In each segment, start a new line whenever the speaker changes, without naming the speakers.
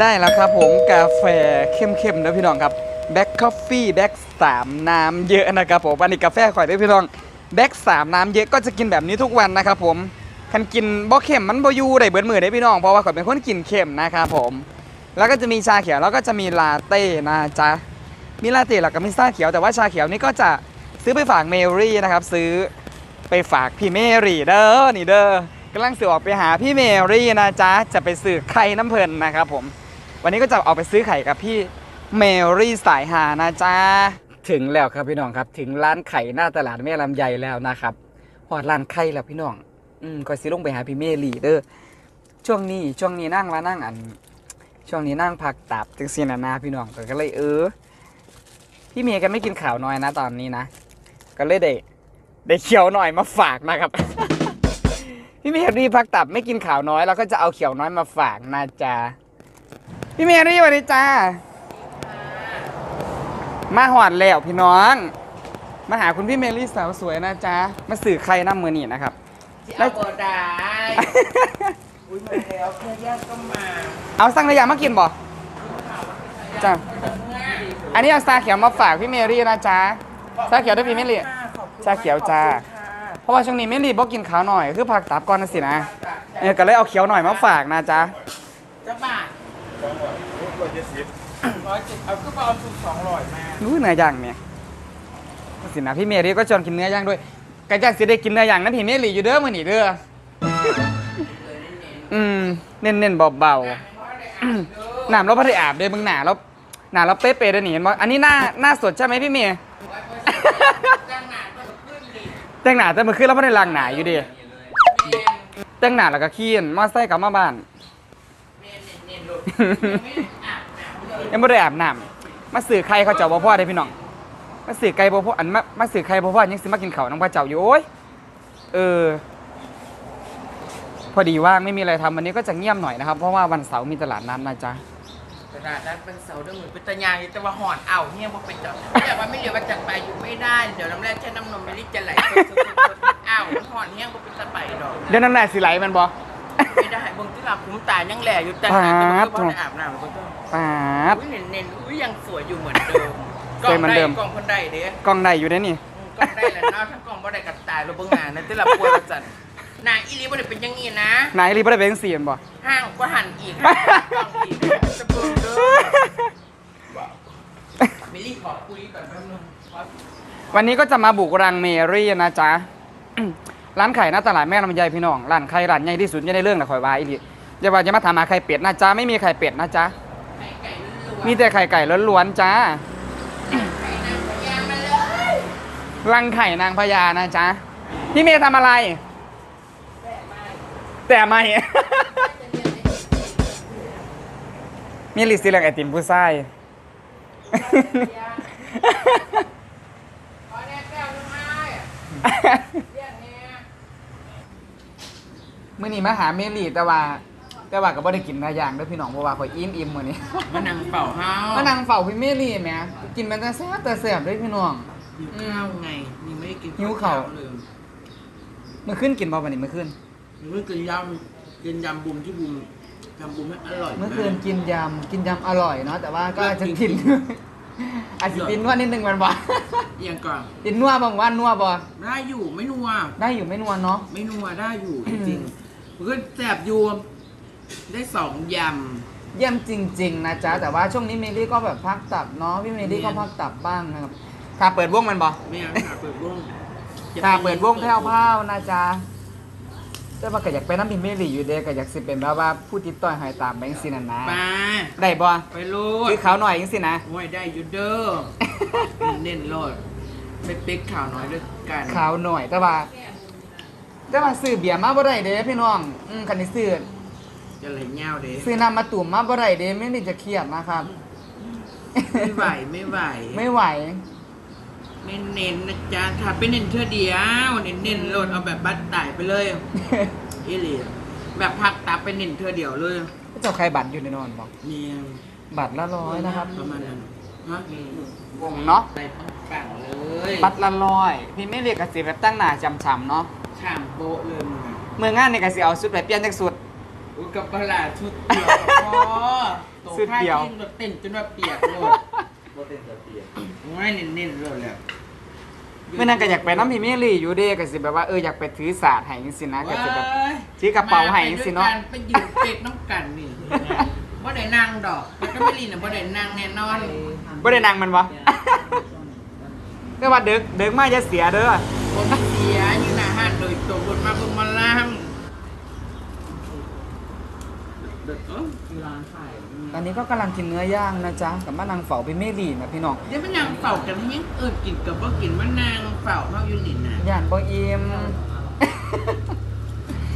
ได้แล้วครับผมกาแฟเข้มๆนะพี่น้องครับแบ็คคอฟฟี่แบ็คสามน้ำเยอะนะครับผมอันนี้กาแฟข่อยด้วยพี่น้องแบ็คสามน้ำเยอะก็จะกินแบบนี้ทุกวันนะครับผมคันกินบ่เข้มมันบ่ยูได้เบิดมือได้พี่น้องเพราะว่าข่อยเป็นคนกินเข้มนะครับผม แล้วก็จะมีชาเขียวแล้วก็จะมีลาเต้นะจ๊ะมีลาเต้แล้วก็มีชาเขียวแต่ว่าชาเขียวนี่ก็จะซื้อไปฝากเมรี่นะครับซื้อไปฝากพี่เมรี่เด้อนี่เด้อ กำลังสือออกไปหาพี่เมรี่นะจ๊ะจะไปซื้อไข่น้ำเพลินนะครับผม วันนี้ก็จะออกไปซื้อไข่กับพี่เมรี่สายหานะจ๊ะถึงแล้วครับพี่น้องครับ ถึงร้านไข่หน้าตลาดแม่ลำไยแล้วนะครับหอดร้านไข่แล้วพี่น้อง อืมก็สิลงไปหาพี่เมรี่เด้อช่วงนี้ช่วงนี้นั่งมานั่งอัน ช่วงนี้นั่งพักตับจังซียนานาพี่น้องก็เลยเออพี่เมย์กันไม่กินข่าวน้อยนะตอนนี้นะ ก็เลยได้ได้เขียวหน่อยมาฝากนะครับ พี่เมย์รีพักตับไม่กินข่าวน้อยแล้วก็จะเอาเขียวน้อยมาฝากนะจ๊ะพี่เมรี่สวัสดีจ้ามาหอดแล้วพี่น้อง มาหาคุณพี่เมรี่สาวสวยนะจ๊ะมาสื่อใครน้ำมือนี่นะครับ
เอาบ่ได้อุ้ยมาแล้วแค่แยกก็มา
เอาสั่งระยางมากินบ่จ้าอันนี้เอาซาเขียวมาฝากพี่เมรี่นะจ๊ะซาเขียวด้วยพี่เมรี่ชาเขียวจ้า เพราะว่าช่วงนี้เมรี่บอกกินขาวหน่อย คือผักตับก่อนนะสินะเออก็เลยเอาเขียวหน่อยมาฝากนะจ๊ะ
จะบาทร้อยเจ็ดสิบร้อยเจ็ดเอาก็เอาสุดสองร้อยมา
รู้เนื้อย่างเนี่ยสินะพี่เมรี่ก็ชวนกินเนื้อย่างด้วยกระจังสิได้กินเนื้อย่างนะพี่เมรี่อยู่เด้อมื้อนี้เด้ออืมเน้นๆเบาๆอืมน้ำเราไม่ได้อาบเด้อมึงหนาเราหนาเราเป๊ะๆเด้อนี่เห็นบ่อันนี้หน้าหน้าสดใช่ไหมพี่เมย์
จ้างหนาก็ขึ้นดิ
แต่งหนาแต่เมื่อคืนเราไม่ได้ล้างหนาอยู่ดิ
เมน
แต่งหนาแล้วก็ขี้นมอไซค์กลับมาบ้าน
เมนเน้นๆหลุดไม่ได้อาบน้ำเลย
ยังไม่ได้อาบน้ำมาสื่อใครเขาเจ้าบ่พ่อได้พี่น้อง มาสื่อไก่บ่พ่ออันมามาสื่อใครบ่พ่อยังสิมากินข้าวน้องพระเจ้าอยู่โอ้ย เออ พอดีว่างไม่มีอะไรทำวันนี้ก็จะเงียบหน่อยนะครับ เพราะว่าวันเสาร์มีตลาดนัดนะจ๊ะ
ตลาดนัดเป็นเสาร์เด้วยมือเป็นตะยางอยู่แต่ว่าหอนเอาเนี่ยพอเป็นเจ้าแต่ว่าไม่เหลือว่าจากไปอยู่ไม่ได้ เดี๋ยวน้ำแร่แช่น้ำนมไม่ได้จะไหลสดๆๆๆอ้าวมันหอนเนี่ยพอเป็นตะไปดอก
เดี๋ยวน้ำลายสิไหลแมันบ่
ไม่ได้เบางที่หลับคุ้มตายังแหล่อยู่แต่หนาแต่ไม่พอได้อาบน้ำแล้วก็ต้อง
ปาด
อุ้ยเน้นๆอุ้ยยังสวยอยู่เหมือนเดิม
สวยเหมือนเดิม
กล่องคนใดเด้
กล้องได้อยู่ได้อนี่
กล่องได้แหละเนาะถ้ากล่องบ่ได้กัดตายเราเบิ่งหน้านะที่เราปวดจัด นางอีลีบ่ได้เป็นอยังงี้นะ
นายรีบได้เป็นสีแม่นบ่
ห้างก็หันอีกห้างกล่องอีกจะเบิ่งเด้อมิลลี่ขอคุยก่อนแป๊บนึงขอ
วันนี้ก็จะมาบุกรังเมรี่นะจ๊ะ ร้านไข่หน้าตลาดแม่ลำไยพี่น้อง ร้านไข่ร้านใหญ่ที่สุดอยังในเรื่องนะคอยว่าอีหลีอย่าว่าจะมาถามหาไข่เป็ดนะจ๊ะ ไม่มีไข่เป็ดนะจ๊ะ
ไก่ไก่ล้วนๆ
มีแต่ไข่ไก่ล้วนๆจ้า
ไก่นางพญามาเลย
รังไข่นางพญานะจ๊ะ พี่เมย์ทำอะไร แต่ไม่ มีลิสต์เรื่องไอติมผู้ชาย
ขอแน่แก้วนึงให้เรียกเนี่ย
มื่อนี้มาหาเมลี่แต่ว่า แต่ว่าก็บ่ได้กินหลายอย่างเด้วยพี่น้องเพราะว่าข่อยอิ่มอิ่มมื้อนี้
มานั่งเป่าเฮา
มานั่งเฝ้าพี่เมลี่แหมกินมันแต่แซ่บแต่แซ่บเด้วยพี่น้อง
หิวข้าวไงยังไม่ได้กิน
หิวข้าว
เลย
เมื่อคืนกินบ่บัดนี้เมื่อคืน
เมื่อกินยำกินยำบุมที่บุมยำบุมไม่อร่อย
เมื่อคืนกินยำกินยำอร่อยเนาะแต่ว่าก็อาจจะ
จริ
กิน
ง
อาจจะกินนวดนิดนึงมันบ่
เอียงก่อน
กินนัวบางวันนัวบ่
ได้อยู่ไม่นัว
ได้อยู่ไม่นัวเนาะ
ไม่นัวได้อยู่จริงๆมันก็แสบอยู่ได้สองย
เยี่ยมจริง ๆ นะจ๊ะแต่ว่าช่วงนี้เมลี่ก็แบบพักตับเนาะพี่เมลี่ก็พักตับบ้างนะครับถ้าเปิดวงมันบ่ำ
ไม่เอาค่ะเปิดวง
ถ้าเปิดวงแพ้วๆนะจ๊ะ แต่ว่าก็อยากไปน้ำพิมเมลี่อยู่เด้ก็อยากสิเป็นแบบว่าผู้ติดต่อให้ตามแบงค์สินะนะ
มา
ได้บ่
ไปโลด
คือขาวหน่อยจังสินะ
โอ้ยได้อยู่เด้อ เน้นโลดไปเป๊กข่าวน้อยด้วยกัน
ขาวหน่อยแต่ว่า แต่ว่าซื้อเบียร์มาบ่ได้เด้พี่น้องอืมคันนี้ซื้อ
จะไหลเงาเด้
ซื้อน้ำมาตุ่มมาบ่ได้เด้ไม่ได้จะเครียดนะครับ
ไม่ไหวไม่ไหว
ไม่ไหว
เน้นเน้นๆนะจ๊ะถ้าเป็นเน้นเท่าเดียวเน้นเน้นๆโลดเอาแบบบัตรตายไปเลยเอหลีแบบพักตาเป็นเน้นเท่าเดียวเลย
เจ้าใครบัตรอยู่ในนอนบอก
เนี่ย
บัตรละร้อยนะครับ
ประมาณนั้นฮะ
วงเนาะ
ไปปังๆเลย
บัตรละร้อยพี่ไม่เรียกกสิแบบตั้งหน้าจำฉ่ำๆเนาะ
ฉ่ำโบ๊ะเลยมึงอะ
เมื่องานในกสิเอาสุดไปเปลี่ยนจากสุด
อุ้ยกับประหลาดชุดเดียวกับพ่อ
สุดเดียว
โอ้ผ้าจริงรถเต้นจนว่าเปียกโลด
บ่เต้นจะเปลี่ยน
ไม่เน้นๆเลยแหละ
เมื่อนั้นก็อยากไปน้ำพี่เมลี่อยู่เด้ก็สิแบบว่าเอออยากไปถือศาสตร์ให้จังซี่นะก็สิแบบ
ว้าย
ถือกระเป๋าให้จังซี่เนาะ
มไปด้วยกัไปยืนเป็ดน้ำกันนี่บ่ได้นั่งดอกแล้วก็ไม่รีน่ะบ่ได้นั่งแน่นอน
บ่ได้นั่งมันบ่แต่ว่าเด็กเด็กมาจะเสียเด้อ
คนเสียอยู่หน้าห้านโดยตรงบนมาเบิ่งมาล่ามเด็กเอ้ย
ร้านขาย
ต อนนี้ก็กำลังกินเนื้อย่างนะจ๊ะกับมะนางเฝ้าพี่เมลี่นะพี่น้อง
เดี๋ยวมันนางเฝ้ากันให้ยังเอิ้นกินกับบ่กินมันนางเฝ้าเฮาอยู่นี่น่ะ
ย่านบ่อิ่ม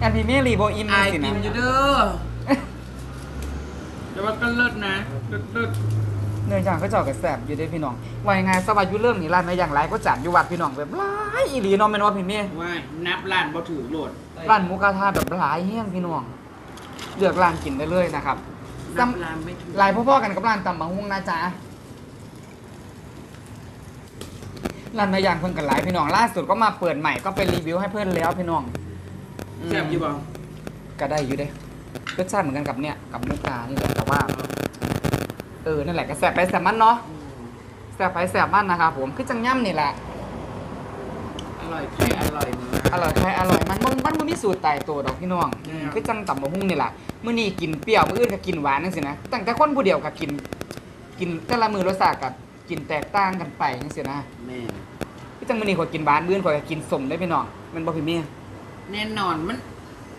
ย่านพี่เมลี่บ่อิ่ม
อาย
สิ
กิ
นะ
นอยู่เด้อแต่ว่าก็เลิศนะเลิศเลิศ
เนื้อย่างก็เจาะกับแซ่บอยู่เด้พี่น้องว่ายังไงสวัสดิ์อยู่เริ่มนี่ร้านเนื้อย่างหลายก็จัดอยู่วัดพี่น้องแบบหลายอีหลีเนาะแม่นว่าพี่เมย์
ว่ายนับล้านบ่ถือโหลด
ร้านหมูกระทะแบบหลายเฮี้ยงพี่น้องเลือกร้านกินได้เลยนะครับ
นับล้านไม่ถือ
หลายพ่อๆกันกับร้านตำบักหุ่งนะจ๊ะร้านเนื้อย่างเพิ่นกันหลายพี่น้องล่าสุดก็มาเปิดใหม่ก็ไปรีวิวให้เพื่อนแล้วพี่น้องอืม
แซ่บอยู่บ่
ก็ได้อยู่เด้รสชาติเหมือนกันกับเนี่ยกับมุกดานี่แหละแต่ว่า เออนั่นแหละก็แสบไปแสบมันเนาะ แสบไปแสบมันนะครับผมคือจังย่ำนี่แหละ
อ ร่อยแค่อร่อยมา
อร่อยแค่อร่อยมันมันมันบ่มีสูตรตายตัวดอกพี่น้อง
แน่
คือจังต่ำบะฮุ่งนี่แหละมื้อนี้กินเปรี้ยวมื้ออื่นก็กินหวานนั่นสินะตั้งแต่คนผู้เดียวก็กิน กินแต่ละมื้อรสชาติก็กินแตกต่างกันไปนั่นสินะ
แม่
คือจังมื้อนี้ข่อยกินหวานมื้ออื่นข่อยก็กินส้มได้พี่น้องแมันบ่พี่เมีย
แน่นอนมัน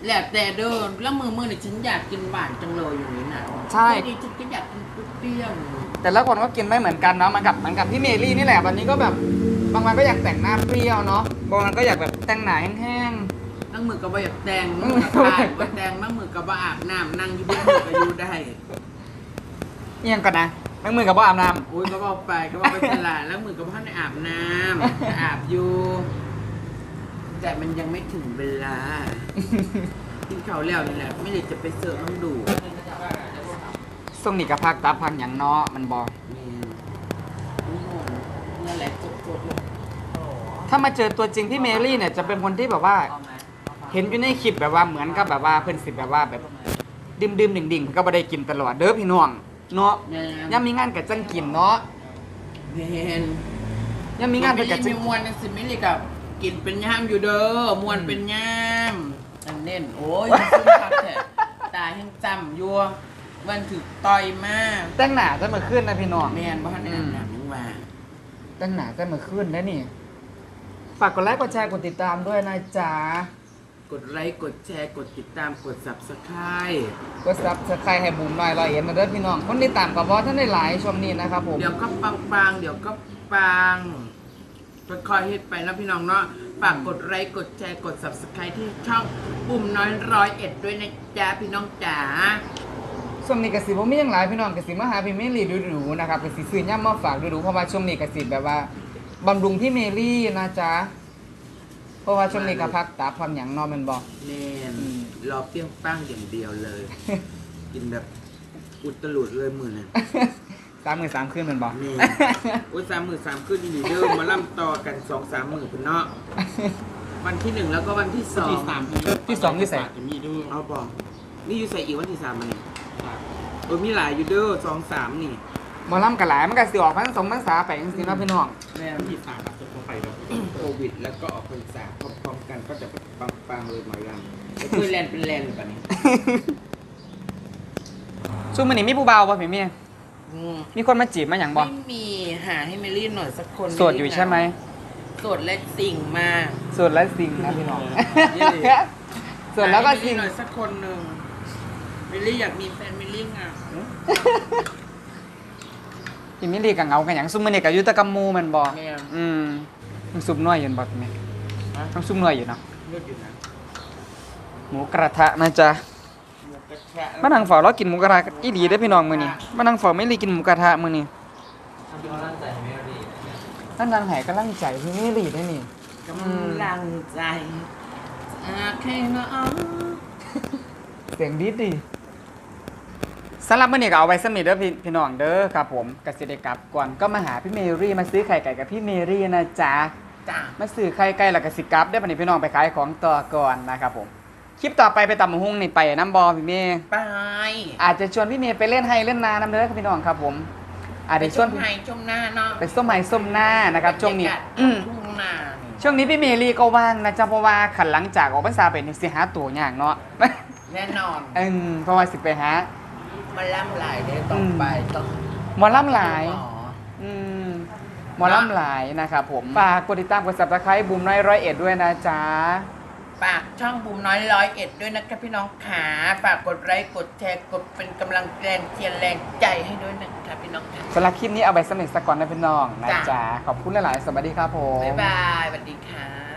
แล้วแต่เดินแล้วมือมือเนี่ยฉันอยากกินหวานจังเลยอย่างนี้น่ะ
ใช่
ดีฉันก็อยากกินเปรี้ยว
แต่ละคนก็กินไม่เหมือนกันเนาะเหมันกับเหมันกับพี่เมลี่นี่แหละวันนี้ก็แบบ บางวันก็อยากแต่งหน้าเปรี้ยวเนาะบางวันก็อยากแบบแต่งหน้าแห้ง
นั่งมือกับว่าอยากแต่งนั่งมือกับอาบว่าแต่งนั่งมือกับว่าอาบน้ำนั่งอยู่บนมือก็อยู่ได้
ๆเอียงก่อนนะล้างมือกับบ่อาบน้
โอ้ยก็บอกไปก็บอกไปตลาดแล้วมือกับพ่อในอาบน้ำอาบอยู่ แต่มันยังไม่ถึงเวลากินข้าวแล้วนี่แหละไม่ได้จะไปเสิร์ฟน้ำดูดำ
ส่งนี่กับพักตาพักอย่างเนาะมันบอก
นี่นี่แหละจบๆเลย
ถ้ามาเจอตัวจริงพี่เมลี่เนี่ยจะเป็นคนที่แบบว่า เห็นอยู่ในคลิปแบบว่าเหมือนกับแบบว่าเพื่อนสิแบบว่าแบบดื่มดื่มๆดิ่งๆเพิ่นก็บ่ได้กินตลอดเด้อพี่น้องเนาะ
แม่
ย่ามีงานกับจังกินเนาะ
เพน
ย่ามีงานเพิ่นกับจั
มี
ง
มวนนะสิไม่เลยกับกินเป็นย่ามอยู่เด้อมวนเป็นย่ามอันเน่นโอ้ยซึ่งคักแท้ตายังจำอยู่วันถึกต่อยมาก
แต่งหน้าจะมาขึ้นนะพี่น้อง
แมนบ่ทันได้นั่นน่ะมึงว่า
แต่งหน้าจะมาขึ้นนะนี่ฝากกดไลค์กดแชร์กดติดตามด้วยนะจ๊ะ
กดไลค์กดแชร์กดติดตามกด subscribe
กดซับสไครต์ให้บุ๋มหน่อยรอยเอ็นนะเด้อพี่น้อง คนที่ตามกับบอสท่านได้หลายช่วงนี้นะครับผม
เดี๋ยวก็ปังปังๆเดี๋ยวก็ปังค่อยๆเฮ็ดไปนะพี่น้องเนาะฝากกดไลค์กดแชร์กด subscribe ที่ช่องปุ่มน้อยร้อยเอ็ดด้วยนะจ๊ะพี่น้องจ๋า
ช่วงนี้กสิบ่มีหยังหลายพี่น้องกสิมาหาพี่เมลี่ดูๆนะครับกสิซื้อย่ำมาฝากดูๆเพราะว่าช่วงนี้กสิแบบว่า บำรุงพี่เมลี่นะจ๊ะ เพราะว่าช่วงนี้ก็พักตาพักหยังเนอนมันบอก
แน่น
อืม
รอเปรี้ยงป้างอย่างเดียวเลย กินแบบอุดตลุดเลยมือน่ะ
สามมือสามคืนมันบอก
แน่โอ้ยสามหมื่นสามขึ้นดีเดิมมาล่ำต่อกันสองสามหมื่นเป็นเนาะวันที่หนึ่งแล้วก็วันที่สอง
ที่สาม
ที่สองที่ใส่
จะมีด้วย
เอาบอกนี่อยู่ใส่อีกวันที่สามมันนี่โอ้ยมีหลายอยู่เด้อสองสามนี่
หมอลำกะหลายมันก็สิออกพันสองพันสาไปจังซี่เนาะพี่น้อง
แม่
ที่สามอาจจะไปแบบ
โควิด แล้วก็ออกพรรษาพร้อมๆกันก็จะปังๆเลยหมายลำจะคือแลนด์เป็นแลนด์เลยปะนี้
ช่วงมื้อนี้มีผู้บ่าวบ่พี่เมีย
อืม
มีคนมาจีบมาหยังบ่
ไม่มีหาให้เมลี่หน่อยสักคน
โสดอยู่ใช่ไหม
โสดและสิ่งมาก
โสดและสิ่งนะพี่น้อง
เย้
โสดแล้วก็สิ่ง
หาให้เมลี่หน่อยสักคนหนึ่งเมลี่อยากมีแฟนเมลี่เหงา
พี่มิลีกับเหงากันหยังซุมมื้อนี้ก็อยู่แต่กับหมู่แมันบ่
แม่
อืมมันซุปน้อยอยู่บ่พี่แม่ต้องซุปน้อยอยู่เนาะ
เลือดอยู่นะ
หมูกระทะนะจ๊ะ
หมูกระทะ
มานั่งเฝ้ารอกินหมูกระทะอีหลีได้อพี่น้องมื้อนี้มานั่งเฝ้าไม่ลีกินหมูกระทะมื้อนี้
ทำเป็นร้านใจไม่ดี
ท่านนางไหกำลังใจพี่มิลีได้อนี่
กำลังใจจากให้น้อง
เสียงดีดี สำหรับมื้อนี้ก็เอาไว้สมิเด้อพี่พี่น้องเด้อครับผมกสิได้กลับก่อนก็มาหาพี่เมรี่มาซื้อไข่ไก่กับพี่เมรี่นะจ๊ะ
จ้า
มาซื้อไข่ไก่แล้วก็สิกลับได้อบัดนี้พี่น้องไปขายของต่อก่อนนะครับผมคลิปต่อไปไปตำบักหุ่งนี่ไปน้ำบอพี่เมย์
ไป
อาจจะชวนพี่เมย์ไปเล่นไฮเล่นนาน้ำเด้อครับพี่น้องครับผมอาจ
ไป
จะช
ช่
ว
วนงไห้ช่วงหน้าเนาะ
ไปส้มไม้ส้มหน้านะครับช่วงนี้
บรรยากาศ
อืม
ทุ่งนานี่
ช่วงนี้พี่เมลีก็ว่างนะจ๊ะเพราะว่าขันหลังจากออกพรรษาไปนี่สิหาตัวอย่างเนาะ
แน่นอน
เอืมเพราะว่าสิไปหา
มาล่ำลายได้ต่อไปต้อง
หมอล่ำหลาย
หมอ
อืมหมอล่ำหลายนะครับผมฝากกดติดตามกด subscribe บูมน้อยร้อยเอ็ดด้วยนะจ๊ะ
ฝากช่องบุมน้อยร้อยเอ็ดด้วยนะคะพี่น้องขาฝากกดไลค์กดแชร์กดเป็นกำลังแรงเชียร์แรงใจให้ด้วยนะคะพี่น้องค่ะ
สำหรับคลิปนี้เอาไปสำเร็จสกก่อนนะพี่น้องนะ
จ้ะ
จ๊ะ ขอบคุณหลายๆ สวัสดีครับผม
บ๊ายบายสวัสดีค่ะ